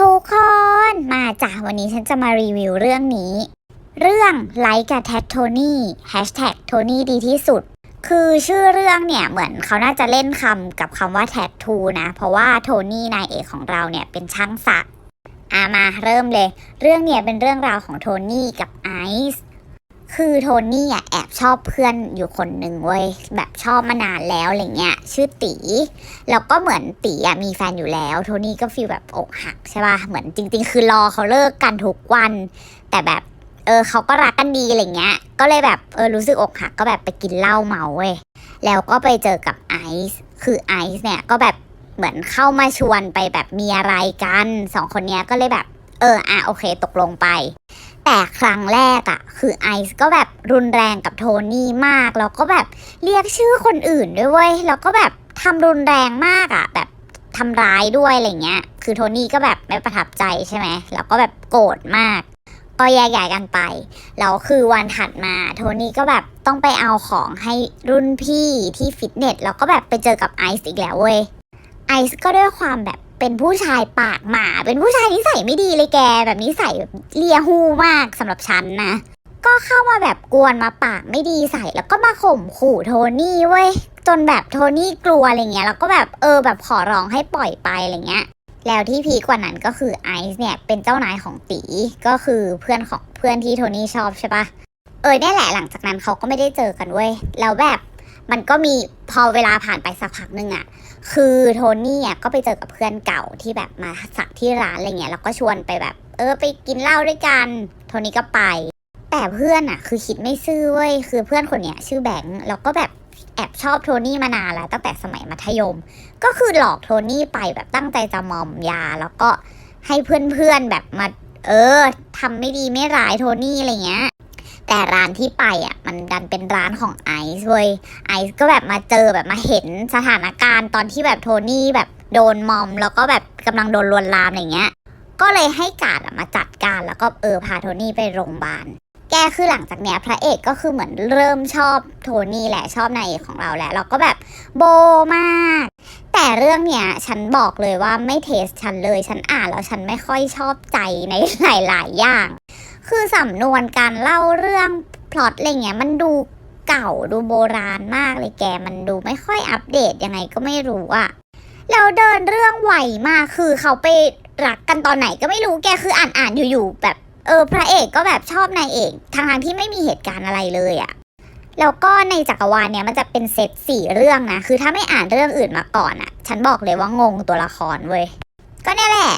ทุกคนมาจ้ะวันนี้ฉันจะมารีวิวเรื่องนี้ เรื่องไลค์กับแท็กโทนี่แฮชแท็กโทนี่ดีที่สุด คือชื่อเรื่องเนี่ยเหมือนเขาน่าจะเล่นคำกับคำว่าแท็ทูนะ เพราะว่าโทนี่นายเอกของเราเนี่ยเป็นช่างสักอามาเริ่มเลย เรื่องเนี่ยเป็นเรื่องราวของโทนี่กับไอซ์ คือโทนี่อะแอบชอบเพื่อนอยู่คนหนึ่งเว้ยแบบชอบมานานแล้วอะไรเงี้ยชื่อตีแล้วก็เหมือนตีอะมีแฟนอยู่แล้ว โทนี่ก็ฟีลแบบอกหักใช่ป่ะเหมือนจริง ๆ คือรอเขาเลิกกันทุกวัน แต่แบบเออเขาก็รักกันดีอะไรเงี้ย ก็เลยแบบเออรู้สึกอกหักก็แบบไปกินเหล้าเมาเว้ยแล้วก็ไปเจอกับไอซ์คือไอซ์เนี่ยก็แบบเหมือนเข้ามาชวนไปแบบมีอะไรกันสองคนเนี้ยก็เลยแบบเอออะโอเค ตกลงไป แต่ครั้งแรกอะคือไอซ์ก็แบบรุนแรงกับโทนี่มาก แล้วก็แบบเรียกชื่อคนอื่นด้วยเว้ยแล้วก็แบบทำรุนแรงมากอะแบบทำร้ายด้วยอะไรเงี้ย คือโทนี่ก็แบบไม่ประทับใจใช่ไหมแล้วก็แบบโกรธมาก ก็แยกย้ายกันไป แล้วคือวันถัดมาโทนี่ก็แบบต้องไปเอาของให้รุ่นพี่ที่ฟิตเนส แล้วก็แบบไปเจอกับไอซ์อีกแล้วเว้ย ไอซ์ก็ด้วยความแบบ เป็นผู้ชายปากหมา เป็นผู้ชายนิสัยไม่ดีเลยแก แบบนิสัยแบบเลียหูมากสำหรับฉันนะ ก็เข้ามาแบบกวนมาปากไม่ดีใส่แล้วก็มาข่มขู่โทนี่เว้ย จนแบบโทนี่กลัวอะไรเงี้ย แล้วก็แบบเออแบบขอร้องให้ปล่อยไปอะไรเงี้ย แล้วที่พีกว่านั้นก็คือไอซ์เนี่ยเป็นเจ้านายของตี ก็คือเพื่อนของเพื่อนที่โทนี่ชอบใช่ปะเออเนี่ยแหละหลังจากนั้นเขาก็ไม่ได้เจอกันเว้ย แล้วแบบ มันก็มีพอเวลาผ่านไปสักพักหนึ่งอะคือโทนี่อะก็ไปเจอกับเพื่อนเก่าที่แบบมาสักที่ร้านอะไรเงี้ยแล้วก็ชวนไปแบบ เออไปกินเหล้าด้วยกัน โทนี่ก็ไป แต่เพื่อนอะ คือคิดไม่ซื่อเว้ยคือเพื่อนคนเนี้ยชื่อแบงค์แล้วก็แบบแอบชอบโทนี่มานานแล้วตั้งแต่สมัยมัธยม ก็คือหลอกโทนี่ไปแบบตั้งใจจะมอมยา แล้วก็ให้เพื่อนๆแบบมา เออทำไม่ดีไม่ร้ายโทนี่อะไรเงี้ย แต่ร้านที่ไปอะมันดันเป็นร้านของไอซ์เว้ยไอซ์ก็แบบมาเจอแบบมาเห็นสถานการณ์ตอนที่แบบโทนี่แบบโดนมอม แล้วก็แบบกำลังโดนลวนลามอะไรเงี้ย ก็เลยให้กาดมาจัดการแล้วก็เออพาโทนี่ไปโรงพยาบาลแกคือหลังจากเนี้ยพระเอกก็คือเหมือนเริ่มชอบโทนี่แหละชอบนายเอกของเราแหละเราก็แบบโบมาก แต่เรื่องเนี้ยฉันบอกเลยว่าไม่เทสฉันเลยฉันอ่านแล้วฉันไม่ค่อยชอบใจในหลายๆอย่าง คือสำนวนการเล่าเรื่องพล็อตอะไรเงี้ยมันดูเก่าดูโบราณมากเลยแกมันดูไม่ค่อยอัปเดตยังไงก็ไม่รู้อะแล้วเดินเรื่องไวมากคือเขาไปรักกันตอนไหนก็ไม่รู้แกคืออ่านอ่านอยู่ๆแบบเออพระเอกก็แบบชอบนายเอกทางทางที่ไม่มีเหตุการณ์อะไรเลยอะแล้วก็ในจักรวาลเนี่ยมันจะเป็นเซตสี่เรื่องนะ คือถ้าไม่อ่านเรื่องอื่นมาก่อนอะฉันบอกเลยว่างงตัวละครเว้ย ก็เนี่ยแหละ